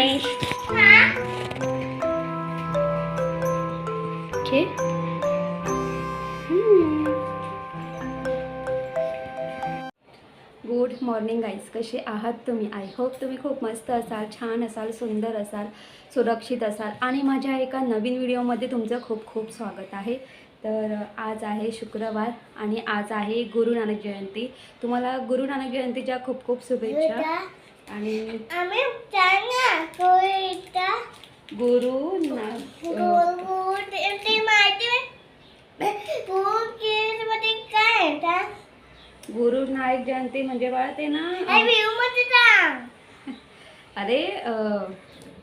Okay good morning guys कसे आहात तुम्ही? आय होप तुम्ही खूप मस्त असाल छान असाल सुंदर असाल सुरक्षित असाल. आणि माझ्या एका नवीन व्हिडिओमध्ये तुमचं खूप खूप स्वागत आहे. तर आज आहे शुक्रवार आणि आज आहे गुरु नानक जयंती. तुम्हाला गुरु नानक जयंतीच्या खूप खूप शुभेच्छा. आणि गुरु गुरु नानक जयंती म्हणजे बाळा ते ना अरे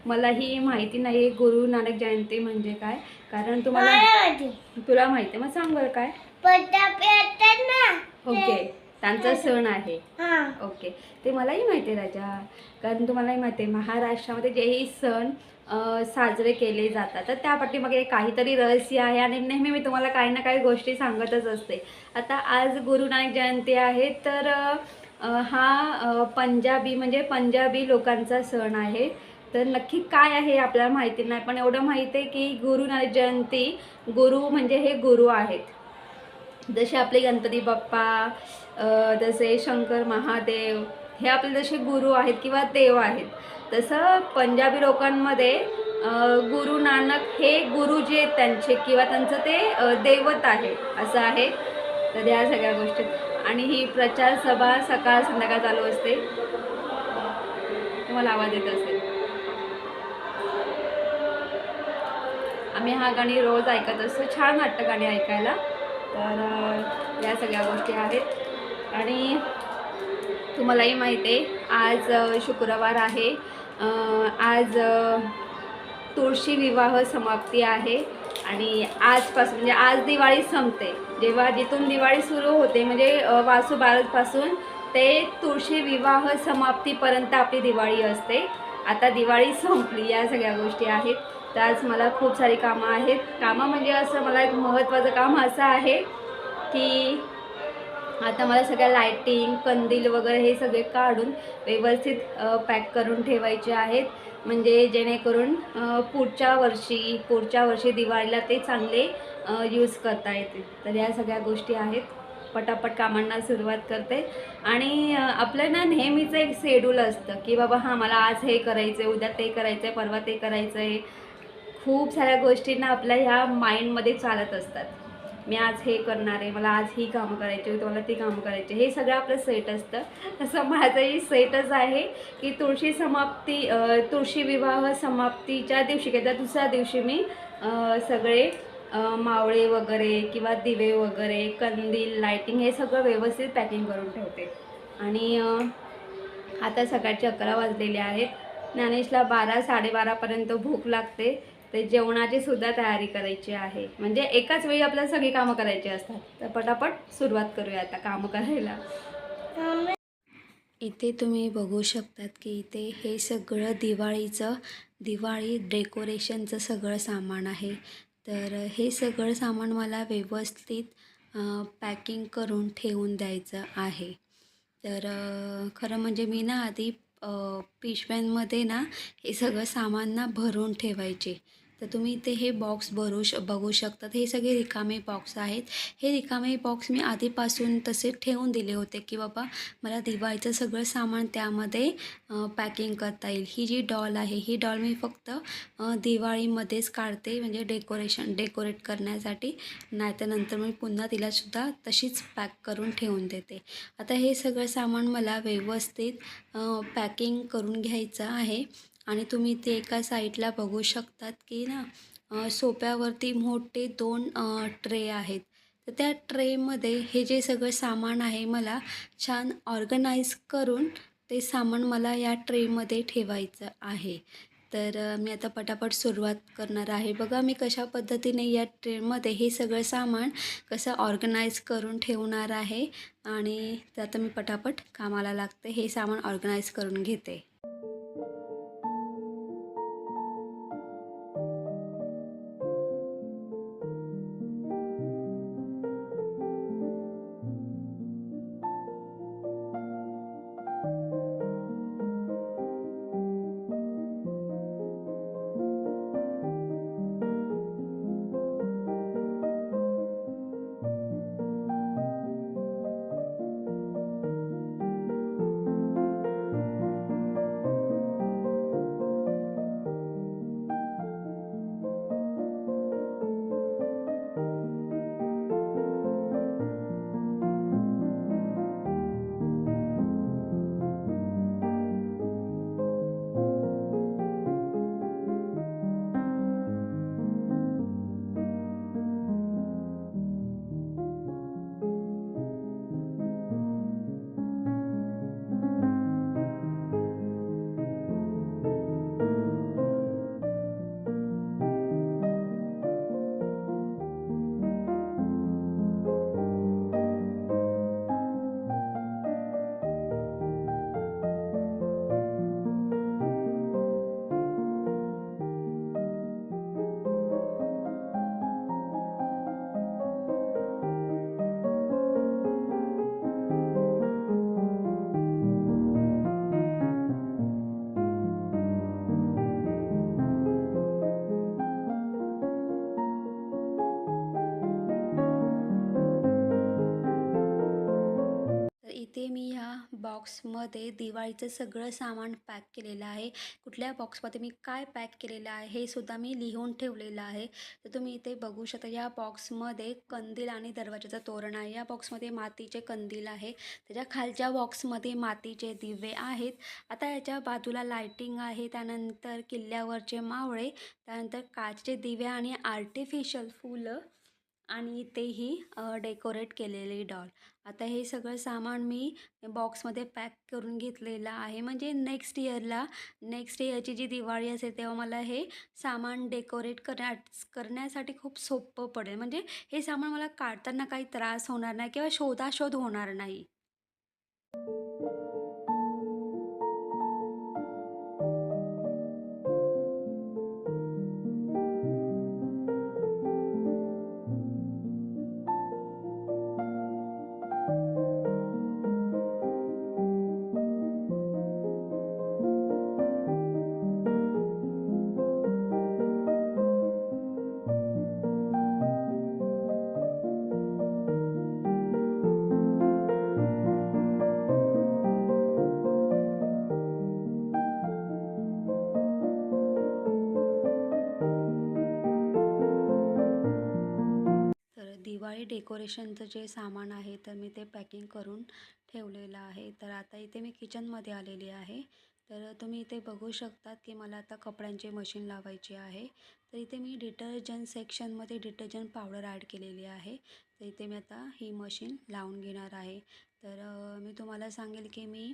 मला ही माहिती नाही गुरु नानक जयंती म्हणजे काय. कारण तुम्हाला तुला माहिती आहे मग सांग बरं काय. ओके. त्यांचा सण आहे. हा. ओके. ते मलाही माहिती आहे राजा. कारण तुम्हालाही माहिती आहे महाराष्ट्रामध्ये जेही सण अ, साजरे केले जातात. तर त्या पाठीमागे काहीतरी रहस्य आहे आणि नेहमी मी तुम्हाला काही ना काही गोष्टी सांगतच असते. आता आज गुरु नानक जयंती आहे तर अ, हा अ, पंजाबी म्हणजे पंजाबी लोकांचा सण आहे. तर नक्की काय आहे आपल्याला माहिती नाही पण एवढं माहिती आहे की गुरु नानक जयंती गुरु म्हणजे हे गुरु आहेत. जसे आपले गणपती बाप्पा जसे शंकर महादेव हे आपले जसे गुरु आहेत किंवा देव आहेत तसं पंजाबी लोकांमध्ये गुरु नानक हे गुरु जे आहेत त्यांचे किंवा त्यांचं ते दैवत आहे असं आहे. तर या सगळ्या गोष्टीत आणि ही प्रचार सभा सकाळ संध्याकाळ चालू असते. तुम्हाला आवाज येत असेल. आम्ही हा गाणी रोज ऐकत असतो. छान वाटतं गाणी ऐकायला. तर या सगळ्या गोष्टी आहेत. आणि तुम्हालाही माहिती आहे आज शुक्रवार आहे. आज तुळशी विवाह समाप्ती आहे आणि आजपासून म्हणजे आज दिवाळी संपते. जेव्हा जिथून दिवाळी सुरू होते म्हणजे वासू वासूबारसपासून ते तुळशी विवाह समाप्तीपर्यंत आपली दिवाळी असते. आता दिवाळी संपली या सगळ्या गोष्टी आहेत. तर आज मला खूप सारी कामं आहेत. कामं म्हणजे असं मला एक महत्त्वाचं काम असं आहे की आता मला सगळ्या लायटिंग कंदील वगैरे हे सगळे काढून व्यवस्थित पॅक करून ठेवायचे आहेत. म्हणजे जेणेकरून पुढच्या वर्षी पुढच्या वर्षी दिवाळीला ते चांगले यूज करता येतील. तर या सगळ्या गोष्टी आहेत. पटापट कामांना सुरुवात करते. आणि आपलं ना नेहमीचं एक शेड्यूल असतं की बाबा हां मला आज हे करायचं आहे उद्या ते करायचं आहे परवा ते करायचं आहे खूप साऱ्या गोष्टींना आपल्या ह्या माइंडमध्ये चालत असतात. मी आज हे करणार आहे मला आज ही कामं करायची होती मला ती कामं करायची हे सगळं आपलं सेट असतं. तसं माझंही सेटच आहे की तुळशी समाप्ती तुळशी विवाह समाप्तीच्या दिवशी किंवा दुसऱ्या दिवशी मी सगळे मावळे वगैरे किंवा दिवे वगैरे कंदील लायटिंग हे सगळं व्यवस्थित पॅकिंग करून ठेवते. आणि आता सकाळचे अकरा वाजलेले आहेत. ज्ञानेशला बारा साडेबारापर्यंत भूक लागते. ते जेवणाची सुद्धा तयारी करायची आहे. म्हणजे एकाच वेळी आपल्याला सगळी कामं करायची असतात. तर पटापट सुरुवात करूया आता कामं करायला. इथे तुम्ही बघू शकतात की इथे हे सगळं दिवाळीचं दिवाळी डेकोरेशनचं सगळं सामान आहे. तर हे सगळं सामान मला व्यवस्थित पॅकिंग करून ठेवून द्यायचं आहे. तर खरं म्हणजे मी ना आधी पिशव्यांमध्ये ना हे सगळं सामान ना भरून ठेवायचे. तर तुम्ही इथे हे बॉक्स भरू श बघू शकतात. हे सगळे रिकामे बॉक्स आहेत. हे रिकामे बॉक्स मी आधीपासून तसे ठेवून दिले होते की बाबा मला दिवाळीचं सगळं सामान त्यामध्ये पॅकिंग करता येईल. ही जी डॉल आहे ही डॉल मी फक्त दिवाळीमध्येच काढते म्हणजे डेकोरेशन डेकोरेट करण्यासाठी. नाहीतर नंतर मी पुन्हा तिलासुद्धा तशीच पॅक करून ठेवून देते. आता हे सगळं सामान मला व्यवस्थित पॅकिंग करून घ्यायचं आहे. आणि तुम्ही ते एका साईडला बघू शकतात की ना सोप्यावरती मोठे दोन ट्रे आहेत. तर त्या ट्रेमध्ये हे जे सगळं सामान आहे मला छान ऑर्गनाईज करून ते सामान मला या ट्रेमध्ये ठेवायचं आहे. तर मी आता पटापट सुरुवात करणार आहे. बघा मी कशा पद्धतीने या ट्रेमध्ये हे सगळं सामान कसं ऑर्गनाईज करून ठेवणार आहे आणि तर आता मी पटापट कामाला लागते हे सामान ऑर्गनाईज करून घेते. बॉक्समध्ये दिवाळीचं सगळं सामान पॅक केलेलं आहे. कुठल्या बॉक्समध्ये मी काय पॅक केलेलं आहे हे सुद्धा मी लिहून ठेवलेलं आहे. तर तुम्ही इथे बघू शकता या बॉक्समध्ये कंदील आणि दरवाजाचं तोरण आहे. या बॉक्समध्ये मातीचे कंदील आहे. त्याच्या खालच्या बॉक्समध्ये मातीचे दिवे आहेत. आता याच्या बाजूला लायटिंग आहे. त्यानंतर किल्ल्यावरचे मावळे त्यानंतर काचचे दिवे आणि आर्टिफिशियल फुलं आणि तेही डेकोरेट केलेली डॉल आता हे सगळं सामान मी बॉक्समध्ये पॅक करून घेतलेलं आहे. म्हणजे नेक्स्ट इयरला नेक्स्ट इयरची जी दिवाळी असेल तेव्हा मला हे सामान डेकोरेट करण्या करण्यासाठी खूप सोपं पडेल. म्हणजे हे सामान मला काढताना काही त्रास होणार नाही किंवा शोधाशोध होणार नाही. डेकोरेशनचं जे सामान आहे तर मी ते पॅकिंग करून ठेवलेलं आहे. तर आता इथे मी किचनमध्ये आलेली आहे. तर तुम्ही इथे बघू शकतात की मला आता कपड्यांची मशीन लावायची आहे. तर इथे मी डिटर्जंट सेक्शनमध्ये डिटर्जंट पावडर ॲड केलेली आहे. तर इथे मी आता ही मशीन लावून घेणार आहे. तर मी तुम्हाला सांगेल की मी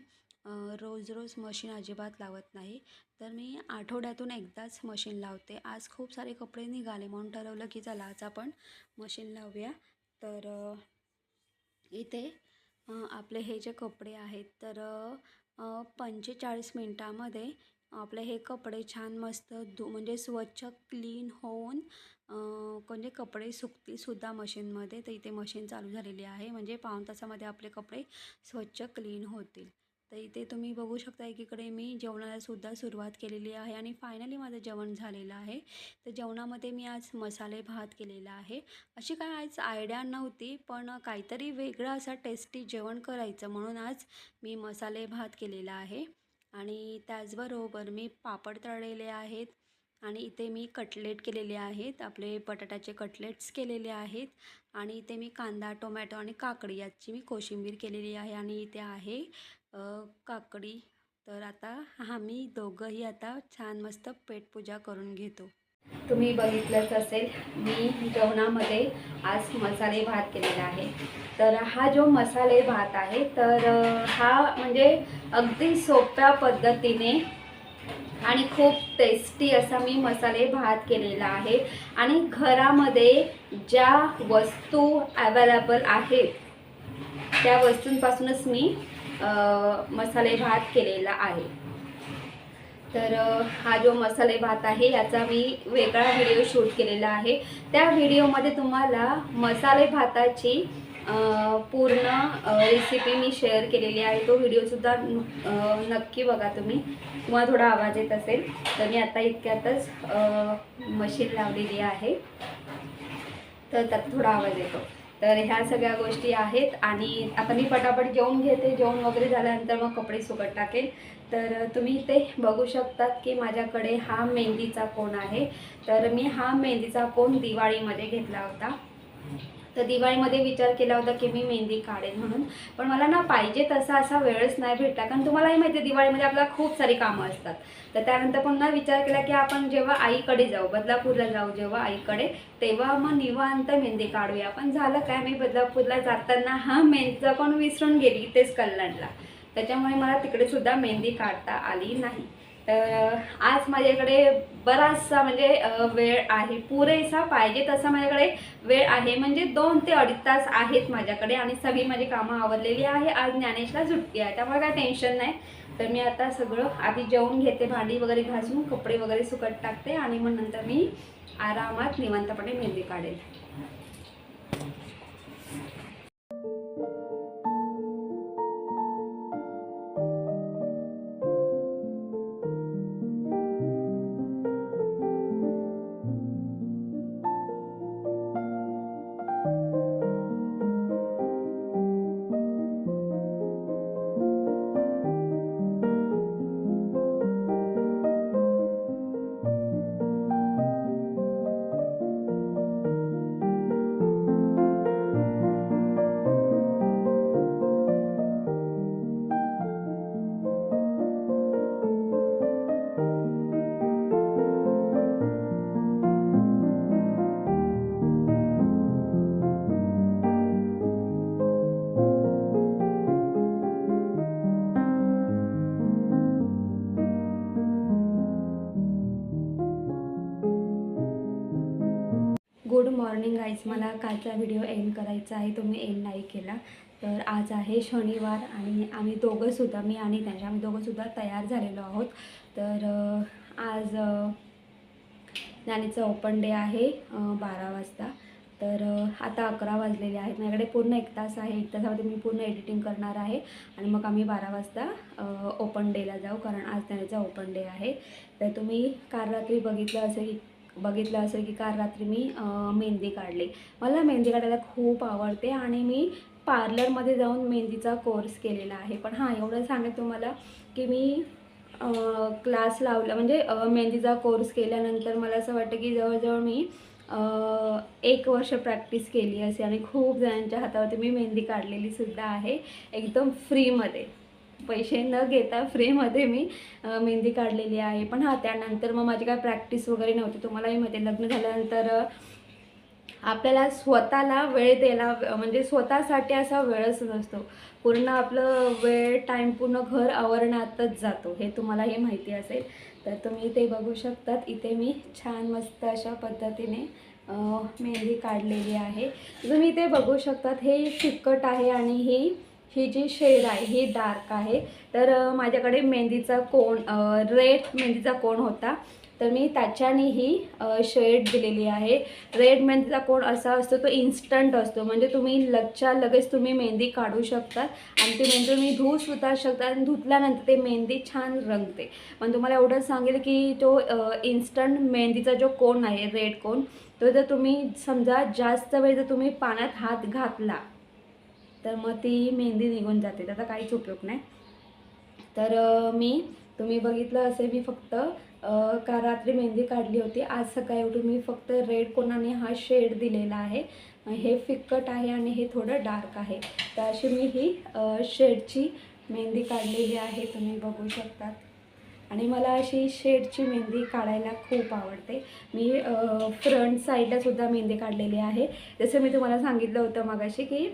रोज रोज मशीन अजिबात लावत नाही. तर मी आठवड्यातून एकदाच मशीन लावते. आज खूप सारे कपडे निघाले म्हणून ठरवलं की चला आज आपण मशीन लावूया. तर इथे आपले हे जे कपडे आहेत तर पंचेचाळीस मिनटामध्ये आपले हे कपडे छान मस्त धु म्हणजे स्वच्छ क्लीन होऊन म्हणजे कपडे सुकतील सुद्धा मशीनमध्ये. तर इथे मशीन चालू झालेली आहे. म्हणजे पाऊण तासामध्ये आपले कपडे स्वच्छ क्लीन होतील. तर इथे तुम्ही बघू शकता एकीकडे मी जेवणालासुद्धा सुरुवात केलेली आहे आणि फायनली माझं जेवण झालेलं आहे. तर जेवणामध्ये मी आज मसाले भात केलेला आहे. अशी काय आज आयडिया नव्हती पण काहीतरी वेगळं असं टेस्टी जेवण करायचं म्हणून आज मी मसाले भात केलेला आहे. आणि त्याचबरोबर मी पापड तळलेले आहेत आणि इथे मी कटलेट केलेले आहेत. आपले बटाट्याचे कटलेट्स केलेले आहेत. आणि इथे मी कांदा टोमॅटो आणि काकडी याची मी कोशिंबीर केलेली आहे आणि इथे आहे काकडी. तर आता आम्ही दोघंही आता छान मस्त पेटपूजा करून घेतो. तुम्ही बघितलंच असेल मी जेवणामध्ये आज मसाले भात केलेला आहे. तर हा जो मसाले भात आहे तर हा म्हणजे अगदी सोप्या पद्धतीने आणि खूप टेस्टी असा मी मसाले भात केलेला आहे. आणि घरामध्ये ज्या वस्तू अवेलेबल आहेत त्या वस्तूंपासूनच मी मसाले भात केलेला आहे. तर हा जो मसाले भात आहे याचा मी वेगळा व्हिडिओ शूट केलेला आहे. त्या व्हिडिओमध्ये तुम्हाला मसाले भाताची पूर्ण रेसिपी मी शेअर केलेली आहे. तो व्हिडिओसुद्धा नक्की बघा तुम्ही. तुम्हाला थोडा आवाज येत असेल तर मी आता इतक्यातच मशीन लावलेली आहे. तर त्यात थोडा आवाज येतो. तर ह्या सगळ्या गोष्टी आहेत आणि आता मी पटापट जेवण घेते. जेवण वगैरे झाल्यानंतर मग कपडे सुकट टाकेल तर तुम्ही ते बघू शकतात की माझ्याकडे हा मेहंदीचा कोण आहे. तर मी हा मेहंदीचा कोण दिवाळीमध्ये घेतला होता. तर दिवाळीमध्ये विचार केला होता की मी मेहंदी काढेन म्हणून. पण मला ना पाहिजे तसा असा वेळच नाही भेटला. कारण तुम्हालाही माहिती आहे दिवाळीमध्ये आपल्याला खूप सारी कामं असतात. तर त्यानंतर पुन्हा विचार केला की आपण जेव्हा आईकडे जाऊ बदलापूरला जाऊ जेव्हा आईकडे तेव्हा मग निवांत मेहंदी काढूया. पण झालं काय मी बदलापूरला जाताना हा मेहंदीचा पण विसरून गेली इथेच कल्याणला. त्याच्यामुळे मला तिकडे सुद्धा मेहंदी काढता आली नाही. तर आज माझ्याकडे बराचसा म्हणजे वेळ आहे. पुरेसा पाहिजे तसा माझ्याकडे वेळ आहे. म्हणजे दोन ते अडीच तास आहेत माझ्याकडे आणि सगळी माझी कामं आवरलेली आहे. आज ज्ञानेशला सुट्टी आहे. त्यामुळे काय टेन्शन नाही. तर मी आता सगळं आधी जेवून घेते. भांडी वगैरे घासून कपडे वगैरे सुकट टाकते आणि मग नंतर मी आरामात निवांतपणे मेहंदी काढेल. आजचा व्हिडिओ एंड करायचा आहे तुम्ही एंड नाही केला. तर आज आहे शनिवार आणि आम्ही दोघंसुद्धा मी आणि त्यांच्या आम्ही दोघंसुद्धा तयार झालेलो आहोत. तर आज अ, ओपन डे आहे बारा वाजता. तर आता अकरा वाजलेले आहेत. माझ्याकडे पूर्ण एक तास आहे एक तासामध्ये मी पूर्ण एडिटिंग करणार आहे. आणि मग आम्ही बारा वाजता ओपन डेला जाऊ कारण आज त्याचा ओपन डे आहे. तर तुम्ही काल रात्री बघितलं असेल बघितलं असेल की काल रात्री मी मेहंदी काढली. मला मेहंदी काढायला खूप आवडते आणि मी पार्लरमध्ये जाऊन मेहंदीचा कोर्स केलेला आहे. पण हां एवढं सांगेन तुम्हाला की मी क्लास लावला म्हणजे मेहंदीचा कोर्स केल्यानंतर मला असं वाटतं की जवळजवळ मी एक वर्ष प्रॅक्टिस केली असे आणि खूप जणांच्या हातावरती मी मेहंदी काढलेली सुद्धा आहे एकदम फ्रीमध्ये. पैसे न घेता फ्रीमध्ये मी मेहंदी काढलेली आहे. पण हां त्यानंतर मग माझी काय प्रॅक्टिस वगैरे नव्हती. तुम्हालाही माहिती लग्न झाल्यानंतर आपल्याला स्वतःला वेळ द्यायला म्हणजे स्वतःसाठी असा वेळच नसतो. पूर्ण आपलं वेळ टाईम पूर्ण घर आवरणातच जातो. हे तुम्हालाही माहिती असेल. तर तुम्ही ते बघू शकतात. इथे मी छान मस्त अशा पद्धतीने मेहंदी काढलेली आहे. तुम्ही इथे बघू शकतात. हे फिकट आहे आणि ही ही जी शेड आहे ही डार्क आहे. तर माझ्याकडे मेहंदीचा कोण रेड मेहंदीचा कोण होता तर मी त्याच्याने ही शेड दिलेली आहे. रेड मेहंदीचा कोण असा असतो तो इन्स्टंट असतो. म्हणजे तुम्ही लगच्या लगेच तुम्ही मेहंदी काढू शकतात आणि ती मेहंदी तुम्ही धुवू सुद्धा शकता आणि धुतल्यानंतर ते मेहंदी छान रंगते. पण तुम्हाला एवढंच सांगेल की तो इन्स्टंट मेहंदीचा जो कोण आहे रेड कोण तो जर तुम्ही समजा जास्त वेळ जर तुम्ही पाण्यात हात घातला तर मग ती मेहंदी निघून जाते. त्याचा काहीच उपयोग नाही. तर मी तुम्ही बघितलं असे मी फक्त का रात्री मेहंदी काढली होती. आज सकाळी उठून मी फक्त रेड कोणाने हा शेड दिलेला आहे. हे फिक्कट आहे आणि हे थोडं डार्क आहे. तर अशी मी ही शेडची मेहंदी काढलेली आहे. तुम्ही बघू शकतात. आणि मला अशी शेडची मेहंदी काढायला खूप आवडते. मी फ्रंट साईडलासुद्धा मेहंदी काढलेली आहे. जसं मी तुम्हाला सांगितलं होतं मगाशी की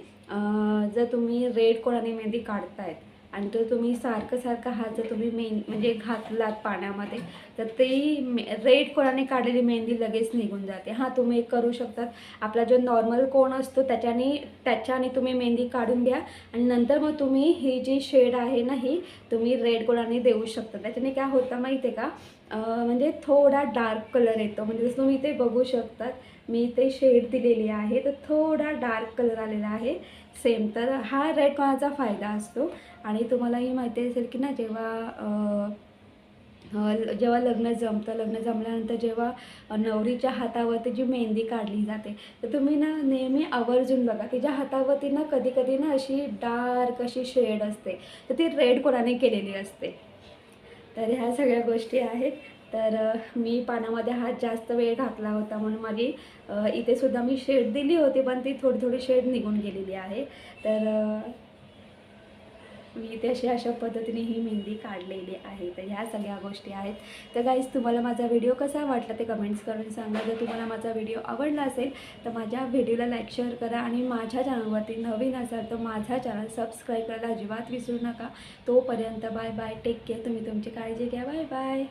जर तुम्ही रेड कोणाने मेहंदी काढतायत आणि तो तुम्ही सारखं सारखं हात जर तुम्ही मेन म्हणजे घातलात पाण्यामध्ये तर तेही मे रेड कोणाने काढलेली मेहंदी लगेच निघून जाते. हां तुम्ही एक करू शकतात आपला जो नॉर्मल कोण असतो त्याच्याने त्याच्याने तुम्ही मेहंदी काढून घ्या आणि नंतर मग तुम्ही ही जी शेड आहे ना ही तुम्ही रेड कोणाने देऊ शकता. त्याच्याने काय होतं माहिती आहे का म्हणजे थोडा डार्क कलर येतो. म्हणजे जसं तुम्ही ते बघू शकतात मी इथे शेड दिलेली आहे. तर थोडा डार्क कलर आलेला आहे. सेम तर हा रेड कोणाचा फायदा असतो? आणि तुम्हालाही माहिती असेल की ना जेव्हा जेव्हा लग्न जमतं लग्न जमल्यानंतर जेव्हा नवरीच्या हातावरती जी मेहंदी काढली जाते तर तुम्ही ना नेहमी आवर्जून बघा तिच्या हातावरती ना कधी कधी ना अशी डार्क अशी शेड असते तर ती रेड कोणाने केलेली असते? तर ह्या सगळ्या गोष्टी आहेत. तर मी पाण्यामध्ये हात जास्त वेळ घातला होता म्हणून माझी इथे सुद्धा मी शेड दिली होती पण ती थोडी थोडी शेड निघून गेलेली आहे. तर मी इथे अशी अशा पद्धतीने ही मेहंदी काढलेली आहे. तर ह्या सगळ्या गोष्टी आहेत. तर गाईज तुम्हाला माझा व्हिडिओ कसा वाटला ते कमेंट्स करून सांगा. जर तुम्हाला माझा व्हिडिओ आवडला असेल तर माझ्या व्हिडिओला लाईक शेअर करा आणि माझ्या चॅनलवरती नवीन असाल तर माझा चॅनल सबस्क्राईब करायला अजिबात विसरू नका. तोपर्यंत बाय बाय टेक केअर तुम्ही तुमची काळजी घ्या. Bye bye